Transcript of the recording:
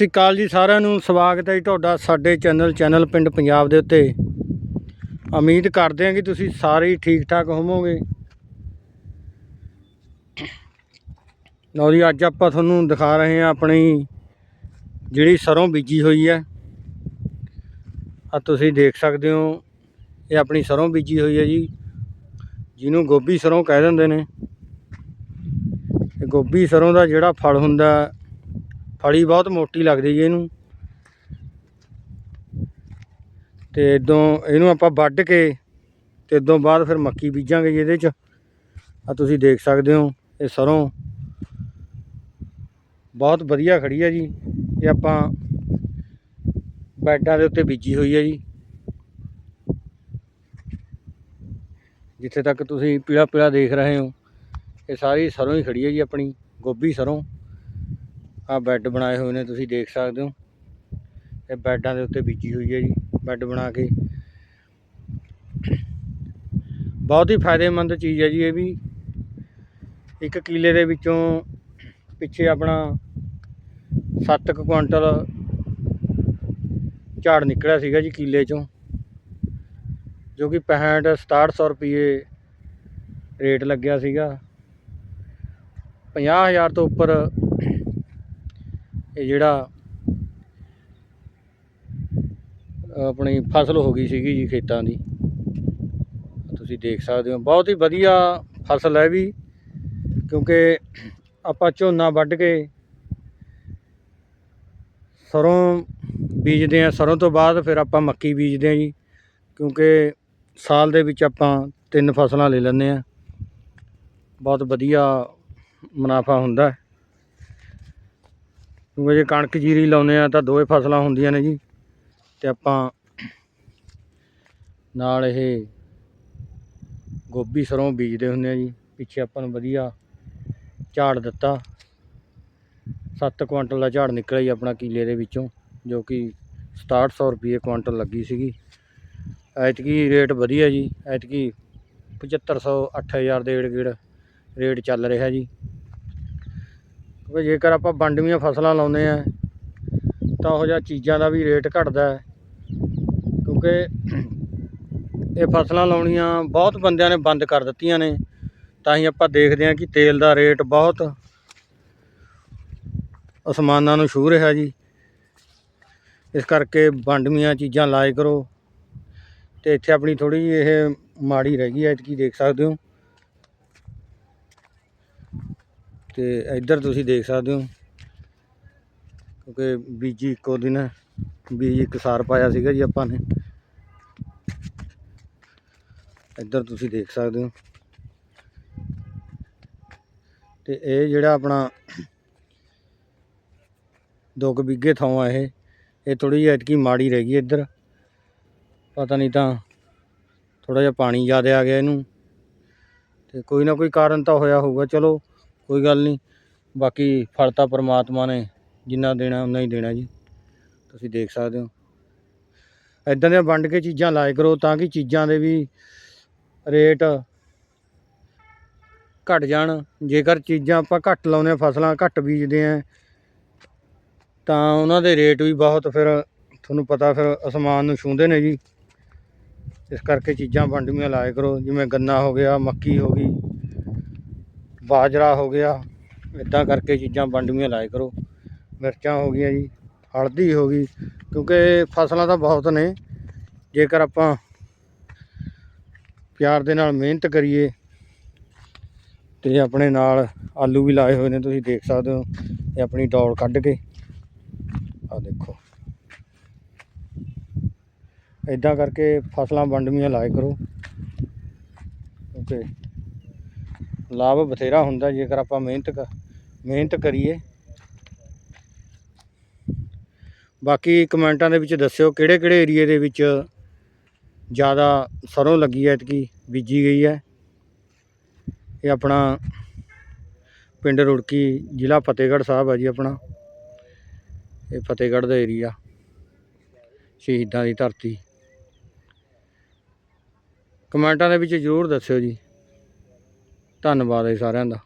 ਸ੍ਰੀ ਅਕਾਲ ਜੀ ਸਾਰਿਆਂ ਨੂੰ। ਸਵਾਗਤ ਹੈ ਜੀ ਤੁਹਾਡਾ ਸਾਡੇ ਚੈਨਲ ਚੈਨਲ ਪਿੰਡ ਪੰਜਾਬ ਦੇ ਉੱਤੇ। ਉਮੀਦ ਕਰਦੇ ਹਾਂ ਕਿ ਤੁਸੀਂ ਸਾਰੇ ਹੀ ਠੀਕ ਠਾਕ ਹੋਵੋਗੇ। ਲਓ ਜੀ, ਅੱਜ ਆਪਾਂ ਤੁਹਾਨੂੰ ਦਿਖਾ ਰਹੇ ਹਾਂ ਆਪਣੀ ਜਿਹੜੀ ਸਰੋਂ ਬੀਜੀ ਹੋਈ ਹੈ। ਆ ਤੁਸੀਂ ਦੇਖ ਸਕਦੇ ਹੋ, ਇਹ ਆਪਣੀ ਸਰੋਂ ਬੀਜੀ ਹੋਈ ਹੈ ਜੀ। ਜਿਹਨੂੰ ਗੋਭੀ ਸਰੋਂ ਕਹਿ ਦਿੰਦੇ ਨੇ। ਗੋਭੀ ਸਰੋਂ ਦਾ ਜਿਹੜਾ ਫਲ ਹੁੰਦਾ ਫਲੀ ਬਹੁਤ ਮੋਟੀ ਲੱਗਦੀ ਜੀ ਇਹਨੂੰ। ਤੇ ਇਦੋਂ ਇਹਨੂੰ ਆਪਾਂ ਵੱਢ ਕੇ ਤੇ ਇਦੋਂ ਬਾਅਦ ਫਿਰ ਮੱਕੀ ਬੀਜਾਂਗੇ ਜੀ ਇਹਦੇ ਚ। ਆ ਤੁਸੀਂ ਦੇਖ ਸਕਦੇ ਹੋ ਇਹ ਸਰੋਂ। ਬਹੁਤ ਵਧੀਆ ਖੜੀ ਹੈ ਜੀ। ਇਹ ਆਪਾਂ ਬੈਡਾਂ ਦੇ ਉੱਤੇ ਬੀਜੀ ਹੋਈ ਹੈ ਜੀ। ਜਿੱਥੇ ਤੱਕ ਤੁਸੀਂ ਪੀਲਾ ਪੀਲਾ ਦੇਖ ਰਹੇ ਹੋ, ਇਹ ਸਾਰੀ ਸਰੋਂ ਹੀ ਖੜੀ ਹੈ ਜੀ ਆਪਣੀ, ਗੋਭੀ ਸਰੋਂ। ਆ ਬੈੱਡ ਬਣਾਏ ਹੋਏ ਨੇ, ਤੁਸੀਂ ਦੇਖ ਸਕਦੇ ਹੋ। ਇਹ ਬੈੱਡਾਂ ਦੇ ਉੱਤੇ ਬੀਜੀ ਹੋਈ ਹੈ ਜੀ, ਬੈੱਡ ਬਣਾ ਕੇ। ਬਹੁਤ ਹੀ ਫਾਇਦੇਮੰਦ ਚੀਜ਼ ਹੈ ਜੀ ਇਹ ਵੀ। ਇੱਕ ਕਿਲੇ ਦੇ ਵਿੱਚੋਂ ਪਿੱਛੇ ਆਪਣਾ 7 ਕੁਇੰਟਲ ਝਾੜ ਨਿਕਲਿਆ ਸੀਗਾ ਜੀ ਕਿਲੇ ਚੋਂ, ਜੋ ਕਿ 65 6700 ਰੁਪਏ ਰੇਟ ਲੱਗਿਆ ਸੀਗਾ। 50000 ਤੋਂ ਉੱਪਰ ਇਹ ਜਿਹੜਾ ਆਪਣੀ ਫਸਲ ਹੋ ਗਈ ਸੀਗੀ ਜੀ ਖੇਤਾਂ ਦੀ। ਤੁਸੀਂ ਦੇਖ ਸਕਦੇ ਹੋ, ਬਹੁਤ ਹੀ ਵਧੀਆ ਫਸਲ ਹੈ ਵੀ, ਕਿਉਂਕਿ ਆਪਾਂ ਝੋਨਾ ਵੱਢ ਕੇ ਸਰੋਂ ਬੀਜਦੇ ਆ ਸਰੋਂ ਤੋਂ ਬਾਅਦ ਫਿਰ ਆਪਾਂ ਮੱਕੀ ਬੀਜਦੇ ਆ ਜੀ, ਕਿਉਂਕਿ ਸਾਲ ਦੇ ਵਿੱਚ ਆਪਾਂ ਤਿੰਨ ਫਸਲਾਂ ਲੈ ਲੈਂਦੇ ਆ ਬਹੁਤ ਵਧੀਆ ਮੁਨਾਫਾ ਹੁੰਦਾ ਕਿਉਂਕਿ ਜੇ ਕਣਕ ਜੀਰੀ ਲਾਉਂਦੇ ਆ ਤਾਂ ਦੋਵੇਂ ਫਸਲਾਂ ਹੁੰਦੀਆਂ ਨੇ ਜੀ। ਤੇ ਆਪਾਂ ਨਾਲ ਇਹ ਗੋਭੀ ਸਰੋਂ ਬੀਜਦੇ ਹੁੰਦੇ ਆ ਜੀ। ਪਿੱਛੇ ਆਪਾਂ ਨੂੰ ਵਧੀਆ ਝਾੜ ਦਿੱਤਾ। 7 ਕੁਇੰਟਲ ਦਾ ਝਾੜ ਨਿਕਲਿਆ ਜੀ ਆਪਣਾ ਕਿਲੇ ਦੇ ਵਿੱਚੋਂ, ਜੋ ਕਿ 6700 ਰੁਪਏ ਕੁਇੰਟਲ ਲੱਗੀ ਸੀਗੀ। ਐਤਕੀ ਰੇਟ ਵਧੀਆ ਜੀ। ਐਤਕੀ 7500 8000 ਦੇ ਏੜ ਗੇੜ ਰੇਟ ਚੱਲ ਰਿਹਾ ਜੀ। ਕਿਉਂਕਿ ਜੇਕਰ ਆਪਾਂ ਵੰਡਵੀਆਂ ਫਸਲਾਂ ਲਾਉਂਦੇ ਆ ਤਾਂ ਉਹ ਜਿਹਾ ਚੀਜ਼ਾਂ ਦਾ ਵੀ ਰੇਟ ਘਟਦਾ ਹੈ। ਕਿਉਂਕਿ ਇਹ ਫਸਲਾਂ ਲਾਉਣੀਆਂ ਬਹੁਤ ਬੰਦਿਆਂ ਨੇ ਬੰਦ ਕਰ ਦਿੱਤੀਆਂ ਨੇ, ਤਾਂ ਹੀ ਆਪਾਂ ਦੇਖਦੇ ਹਾਂ ਕਿ ਤੇਲ ਦਾ ਰੇਟ ਬਹੁਤ ਅਸਮਾਨਾਂ ਨੂੰ ਛੂਹ ਰਿਹਾ ਜੀ। ਇਸ ਕਰਕੇ ਵੰਡਵੀਆਂ ਚੀਜ਼ਾਂ ਲਾਏ ਕਰੋ। ਤੇ ਇੱਥੇ ਆਪਣੀ ਥੋੜੀ ਜਿਹੀ ਇਹ ਮਾੜੀ ਰਹਿ ਗਈ ਐਤਕੀ ਦੇਖ ਸਕਦੇ ਹੋ। ਤੇ ਇੱਧਰ ਤੁਸੀਂ ਦੇਖ ਸਕਦੇ ਹੋ। ਕਿਉਂਕਿ ਬੀਜੀ ਇੱਕੋ ਦਿਨ ਬੀਜ ਇੱਕ ਸਾਰ ਪਾਇਆ ਸੀਗਾ ਜੀ ਆਪਾਂ ਨੇ। ਇੱਧਰ ਤੁਸੀਂ ਦੇਖ ਸਕਦੇ ਹੋ। ਤੇ ਇਹ ਜਿਹੜਾ ਆਪਣਾ ਦੋ ਕੁ ਬਿੱਗੇ ਥਾਂ ਆ ਇਹ। ਇਹ ਥੋੜੀ ਜਿਹੀ ਐਤਕੀ ਮਾੜੀ ਰਹਿ ਗਈ ਇੱਧਰ। ਪਤਾ ਨਹੀਂ ਤਾਂ ਥੋੜਾ ਜਿਹਾ ਪਾਣੀ ਜ਼ਿਆਦਾ ਆ ਗਿਆ ਇਹਨੂੰ। ਤੇ ਕੋਈ ਨਾ ਕੋਈ ਕਾਰਨ ਤਾਂ ਹੋਇਆ ਹੋਊਗਾ। ਚਲੋ ਕੋਈ ਗੱਲ ਨਹੀਂ। ਬਾਕੀ ਫਲ ਤਾਂ ਪਰਮਾਤਮਾ ਨੇ ਜਿੰਨਾ ਦੇਣਾ ਉਨਾ ਹੀ ਦੇਣਾ ਜੀ। ਤੁਸੀਂ ਦੇਖ ਸਕਦੇ ਹੋ। ਇਦਾਂ ਦੀਆਂ ਵੰਡ ਕੇ ਚੀਜ਼ਾਂ ਲਾਇਆ ਕਰੋ ਤਾਂ ਕਿ ਚੀਜ਼ਾਂ ਦੇ ਵੀ ਰੇਟ ਘਟ ਜਾਣ। ਜੇਕਰ ਚੀਜ਼ਾਂ ਆਪਾਂ ਘੱਟ ਲਾਉਂਦੇ ਹਾਂ, ਫਸਲਾਂ ਘੱਟ ਬੀਜਦੇ ਆ ਤਾਂ ਉਹਨਾਂ ਦੇ ਰੇਟ ਵੀ ਬਹੁਤ ਫਿਰ ਤੁਹਾਨੂੰ ਪਤਾ ਫਿਰ ਅਸਮਾਨ ਨੂੰ ਛੂੰਹਦੇ ਨੇ ਜੀ। ਇਸ ਕਰਕੇ ਚੀਜ਼ਾਂ ਵੰਡਵੀਆਂ ਲਾਇਆ ਕਰੋ। ਜਿਵੇਂ ਗੰਨਾ ਹੋ ਗਿਆ, ਮੱਕੀ ਹੋ ਗਈ। ਬਾਜਰਾ ਹੋ ਗਿਆ, ਇਦਾਂ ਕਰਕੇ ਚੀਜ਼ਾਂ ਵੰਡਵੀਆਂ ਲਾਇਆ ਕਰੋ। ਮਿਰਚਾਂ ਹੋ ਗਈਆਂ ਜੀ, ਹਲਦੀ ਹੋ ਗਈ, ਕਿਉਂਕਿ ਫਸਲਾਂ ਤਾਂ ਬਹੁਤ ਨੇ। ਜੇਕਰ ਆਪਾਂ ਪਿਆਰ ਦੇ ਨਾਲ ਮਿਹਨਤ ਕਰੀਏ, ਤੇ ਆਪਣੇ ਨਾਲ ਆਲੂ ਵੀ ਲਾਏ ਹੋਏ ਨੇ, ਤੁਸੀਂ ਦੇਖ ਸਕਦੇ ਹੋ ਇਹ ਆਪਣੀ ਡੌਲ ਕੱਢ ਕੇ। ਆ ਦੇਖੋ। ਇਦਾਂ ਕਰਕੇ ਫਸਲਾਂ ਵੰਡਵੀਆਂ ਲਾਇਆ ਕਰੋ। ਕਿਉਂਕਿ ਲਾਭ ਬਥੇਰਾ ਹੁੰਦਾ ਜੇਕਰ ਆਪਾਂ ਮਿਹਨਤ ਕ- ਮਿਹਨਤ ਕਰੀਏ। ਬਾਕੀ ਕਮੈਂਟਾਂ ਦੇ ਵਿੱਚ ਦੱਸਿਓ ਕਿਹੜੇ ਕਿਹੜੇ ਏਰੀਏ ਦੇ ਵਿੱਚ ਜ਼ਿਆਦਾ ਸਰੋਂ ਲੱਗੀ ਹੈ, ਐਤਕੀ ਬੀਜੀ ਗਈ ਹੈ। ਇਹ ਆਪਣਾ ਪਿੰਡ ਰੁੜਕੀ ਜ਼ਿਲ੍ਹਾ ਫਤਿਹਗੜ੍ਹ ਸਾਹਿਬ ਹੈ ਜੀ ਆਪਣਾ। ਇਹ ਫਤਿਹਗੜ੍ਹ ਦਾ ਏਰੀਆ। ਸ਼ਹੀਦਾਂ ਦੀ ਧਰਤੀ। ਕਮੈਂਟਾਂ ਦੇ ਵਿੱਚ ਜ਼ਰੂਰ ਦੱਸਿਓ ਜੀ। ਧੰਨਵਾਦ ਹੈ ਸਾਰਿਆਂ ਦਾ।